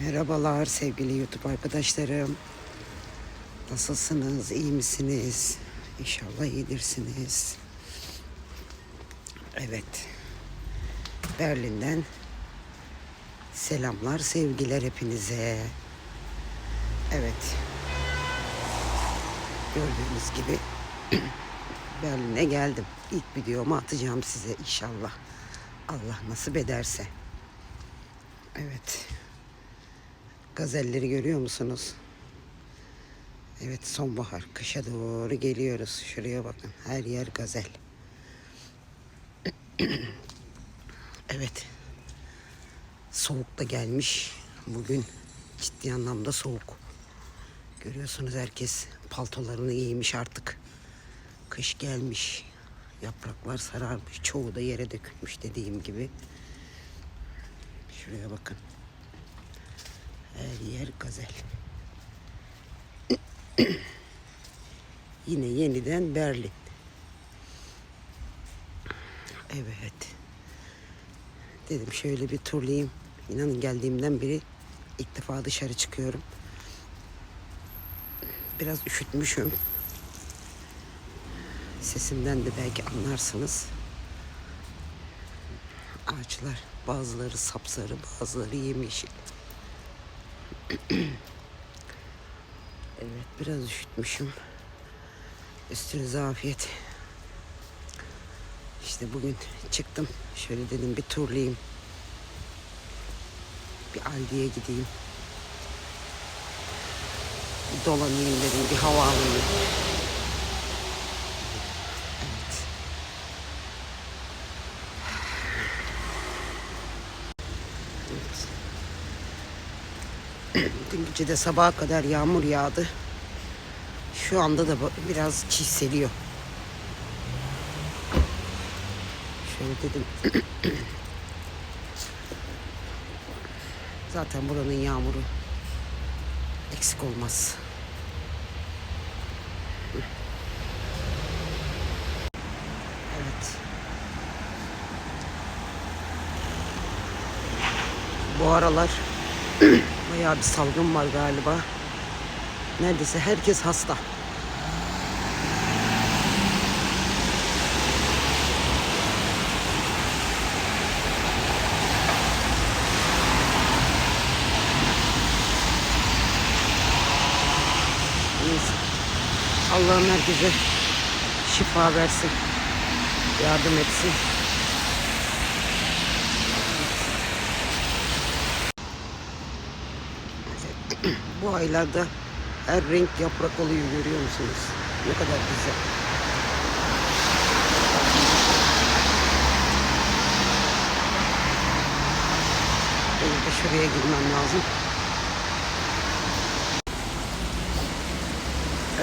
Merhabalar sevgili YouTube arkadaşlarım. Nasılsınız? iyi misiniz? İnşallah iyidirsiniz. Evet. Berlin'den selamlar, sevgiler hepinize. Evet. Gördüğünüz gibi Berlin'e geldim. İlk videomu atacağım size inşallah. Allah nasip ederse. Evet. Gazelleri görüyor musunuz? Evet sonbahar, kışa doğru geliyoruz. Şuraya bakın. Her yer gazel. evet. Soğuk da gelmiş. Bugün ciddi anlamda soğuk. Görüyorsunuz herkes paltolarını giymiş artık. Kış gelmiş. Yapraklar sararmış. Çoğu da yere dökülmüş dediğim gibi. Şuraya bakın. Her yer gazel. Yine yeniden Berlin. Evet. Dedim şöyle bir turlayayım. İnanın geldiğimden beri ilk defa dışarı çıkıyorum. Biraz üşütmüşüm. Sesimden de belki anlarsınız. Ağaçlar bazıları sapsarı bazıları yemyeşil. Evet biraz üşütmüşüm. Üstünüze afiyet. İşte bugün çıktım. Şöyle dedim bir turlayayım. Bir Aldi'ye gideyim. Bir dolanayım dedim. Bir hava alayım. Evet. Evet. Dün gece de sabaha kadar yağmur yağdı. Şu anda da biraz çiseliyor. Şöyle dedim. Zaten buranın yağmuru eksik olmaz. Evet. Bu aralar bayağı bir salgın var galiba. Neredeyse herkes hasta. Allah'ım herkese şifa versin. Yardım etsin. Bu aylarda her renk yaprak oluyor görüyor musunuz? Ne kadar güzel. Benim de şuraya girmem lazım.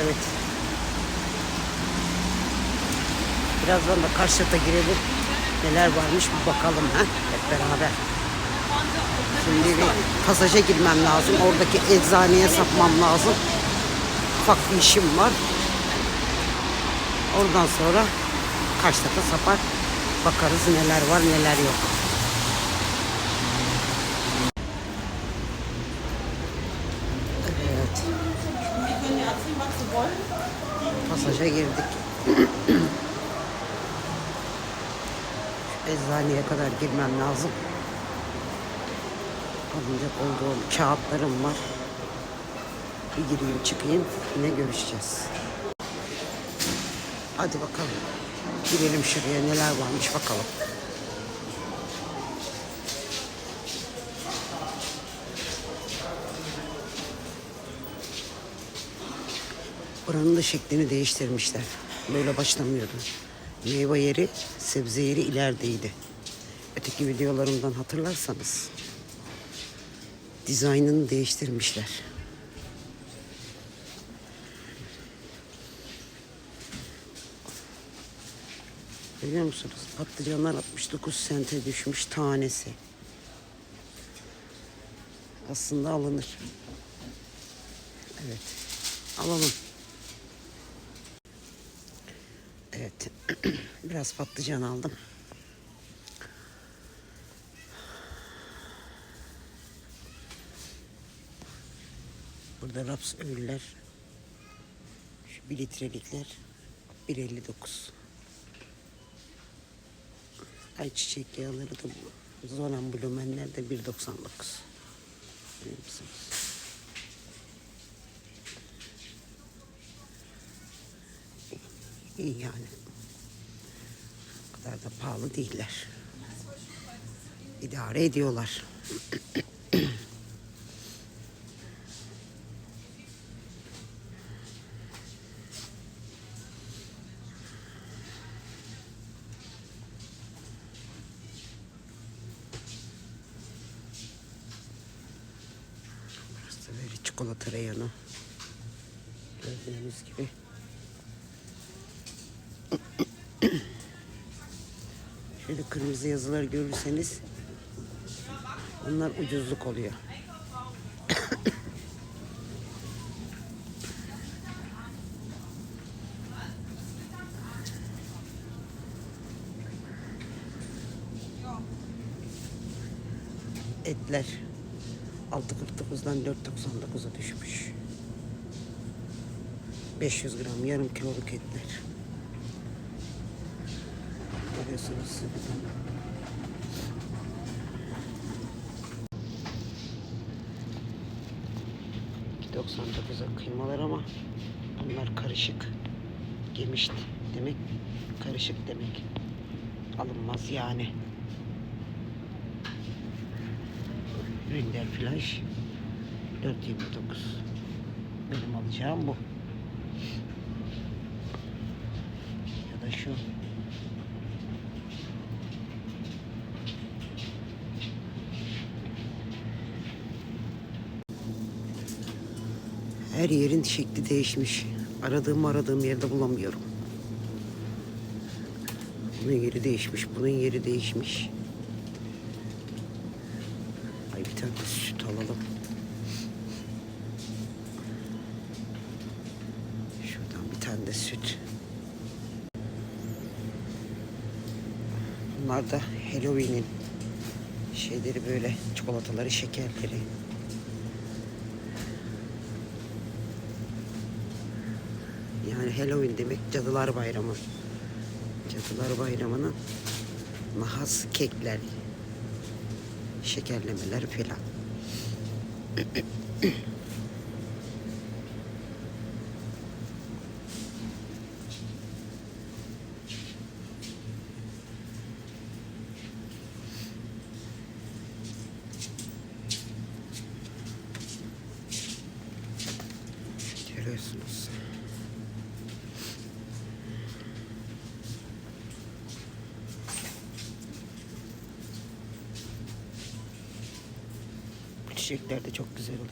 Evet. Birazdan da Karşıyaka girelim. Neler varmış bir bakalım ha hep beraber. Şimdi bir pasaja girmem lazım. Oradaki eczaneye sapmam lazım. Ufak bir işim var. Oradan sonra Kaş'ta sapar. Bakarız neler var neler yok. Evet. Pasaja girdik. Eczaneye kadar girmem lazım. Alınacak olduğum kağıtlarım var. Bir gireyim çıkayım yine görüşeceğiz. Hadi bakalım. Girelim şuraya neler varmış bakalım. Buranın da şeklini değiştirmişler. Böyle başlamıyordu. Meyve yeri, sebze yeri ilerideydi. Öteki videolarımdan hatırlarsanız dizaynını değiştirmişler. Biliyor musunuz? Patlıcanlar 69 sente düşmüş tanesi. Aslında alınır. Evet. Alalım. Evet. Biraz patlıcan aldım. Burada raps öğüler. Şu bir litrelikler 1.59. Ayçiçek yağları da bu. Zonan blumenler de 1.99. Görüyor musunuz? İyi yani. O kadar da pahalı değiller. İdare ediyorlar. Burası da böyle çikolata reyonu. Gördüğünüz gibi. Şöyle kırmızı yazıları görürseniz bunlar ucuzluk oluyor. Etler 6.49'dan 4.99'a düşmüş. 500 gram yarım kiloluk etler. Görüyorsunuz. 2.99'a kıymalar ama bunlar karışık. Gemişti demek karışık demek. Alınmaz yani. Rinder Flash 4.29 Benim alacağım bu. Ya da şu. Her yerin şekli değişmiş. Aradığım aradığım yerde bulamıyorum. Bunun yeri değişmiş, bunun yeri değişmiş. Ay bir tane de süt alalım. Şuradan bir tane de süt. Bunlar da Halloween'in şeyleri böyle çikolataları, şekerleri. Yani Halloween demek Cadılar Bayramı. Cadılar Bayramı'nın mahas kekler, şekerlemeler falan. Görüyorsunuz. Bu çiçekler de çok güzel oluyor.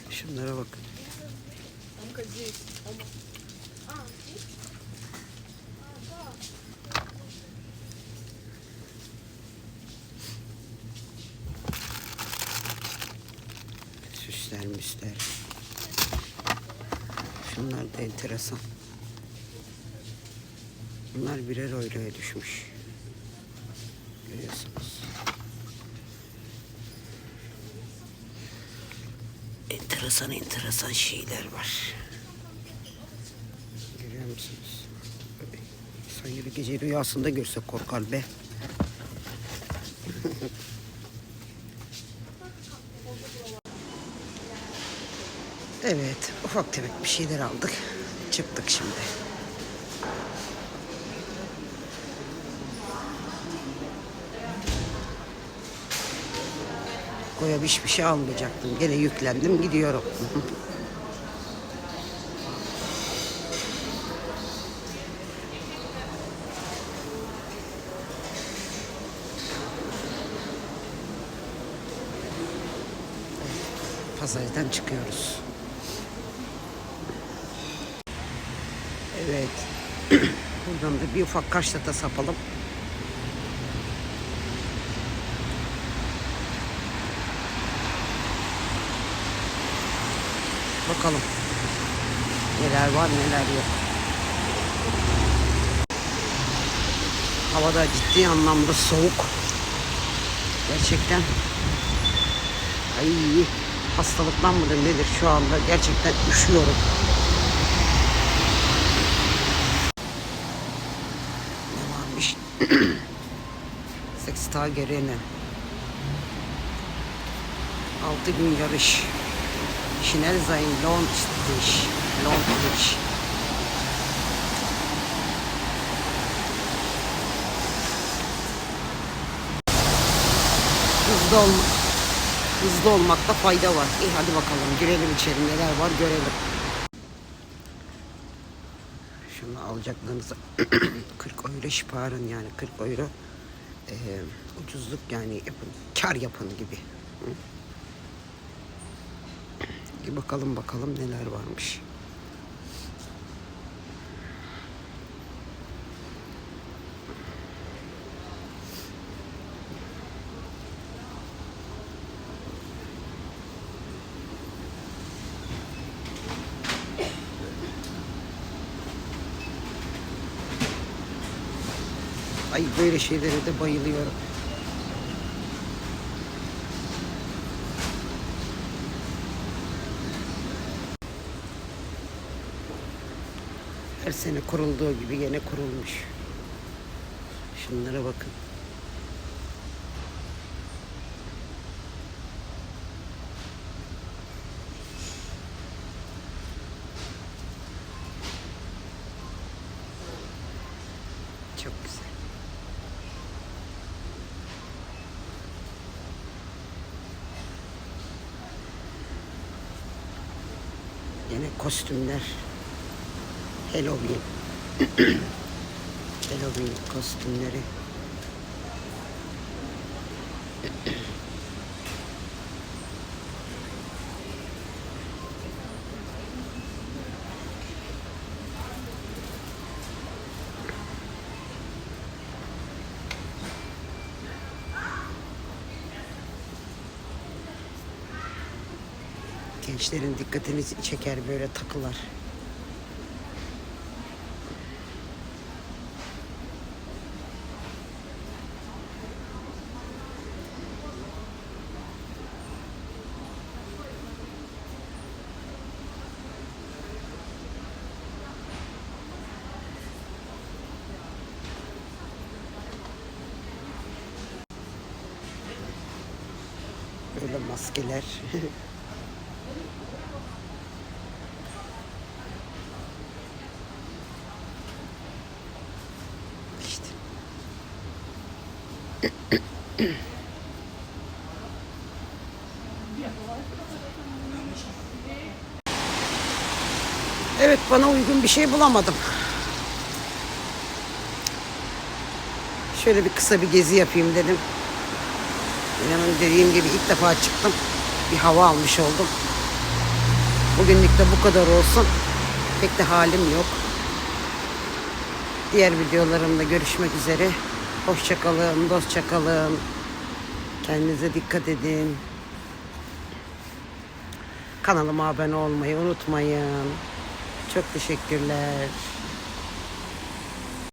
Şunlara bakın. Süsler müsler. Şunlar da enteresan. Bunlar birer euroya düşmüş. Görüyorsunuz. Enteresan enteresan şeyler var. Görüyor musunuz? Sanki bir gece rüyasında görse korkar be. Evet, ufak tefek bir şeyler aldık. Çıktık şimdi. Koya hiçbir şey almayacaktım. Gene yüklendim gidiyorum. Pazardan çıkıyoruz. Evet. Buradan da bir ufak kaşlata sapalım. Bakalım. Neler var neler yok. Havada ciddi anlamda soğuk. Gerçekten. Ay hastalıktan mıdır nedir şu anda gerçekten üşüyorum. Ne varmış? Sexta Gerene. 6 gün yarış. Schnell sein lohnt sich. Lohnt sich. Hızlı olmak. Hızlı olmakta fayda var. İyi hadi bakalım girelim içeri neler var görelim. Şunu alacaklarınızı 40 euro şiparın yani 40 euro eee, ucuzluk yani yapın, kar yapın gibi. Hı? Bir bakalım bakalım neler varmış. Ay böyle şeylere de bayılıyorum. Her sene kurulduğu gibi yine kurulmuş. Şunlara bakın. Çok güzel. Yine kostümler. Halloween. Halloween kostümleri. Gençlerin dikkatini çeker böyle takılar. Böyle maskeler. işte. Evet bana uygun bir şey bulamadım. Şöyle bir kısa bir gezi yapayım dedim. İnanın dediğim gibi ilk defa çıktım. Bir hava almış oldum. Bugünlük de bu kadar olsun. Pek de halim yok. Diğer videolarımda görüşmek üzere. Hoşçakalın, dostça kalın. Kendinize dikkat edin. Kanalıma abone olmayı unutmayın. Çok teşekkürler.